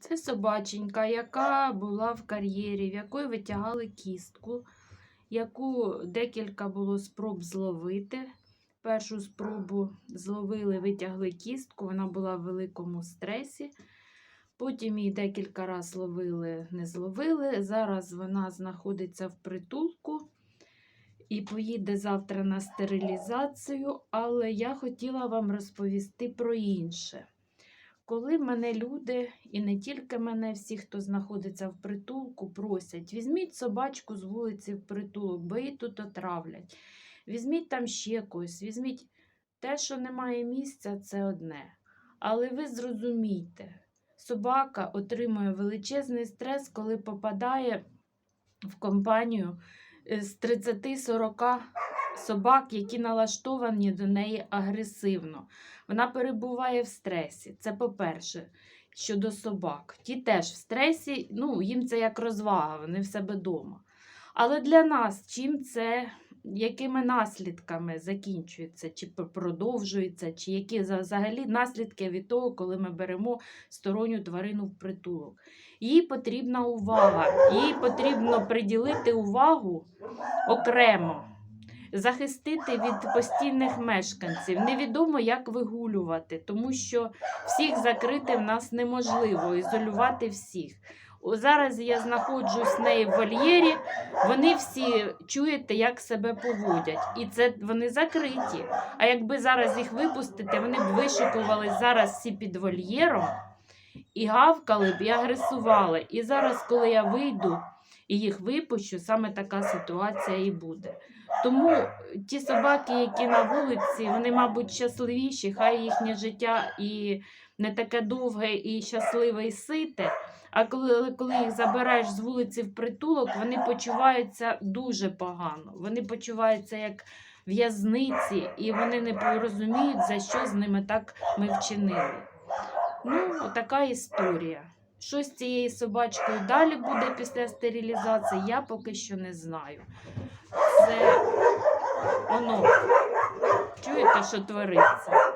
Це собаченька, яка була в кар'єрі, в якої витягали кістку, яку декілька було спроб зловити. Першу спробу зловили, витягли кістку, вона була в великому стресі. Потім її декілька разів ловили, не зловили. Зараз вона знаходиться в притулку і поїде завтра на стерилізацію. Але я хотіла вам розповісти про інше. Коли мене люди, і не тільки мене, всі, хто знаходиться в притулку, просять, візьміть собачку з вулиці в притулок, бо її тут отравлять. Візьміть там ще когось, візьміть те, що немає місця, це одне. Але ви зрозумійте, собака отримує величезний стрес, коли попадає в компанію е, з 30-40 собак, які налаштовані до неї агресивно. Вона перебуває в стресі. Це по-перше, щодо собак. Ті теж в стресі, ну, їм це як розвага, вони в себе вдома. Але для нас чим це, якими наслідками закінчується, чи продовжується, чи які взагалі наслідки від того, коли ми беремо сторонню тварину в притулок? Їй потрібна увага, їй потрібно приділити увагу окремо захистити від постійних мешканців. Невідомо, як вигулювати, тому що всіх закрити в нас неможливо, ізолювати всіх. Зараз я знаходжусь з нею в вольєрі, вони всі чуєте, як себе поводять. І це вони закриті. А якби зараз їх випустити, вони б вишикувались зараз всі під вольєром і гавкали б, і агресували. І зараз, коли я вийду і їх випущу, саме така ситуація і буде. Тому ті собаки, які на вулиці, вони, мабуть, щасливіші, хай їхнє життя і не таке довге і щасливе і сите. А коли, коли їх забираєш з вулиці в притулок, вони почуваються дуже погано. Вони почуваються як в'язниці, і вони не розуміють, за що з ними так ми вчинили. Ну, така історія. Що з цією собачкою далі буде після стерилізації, я поки що не знаю. Це воно. Чуєте, що твориться?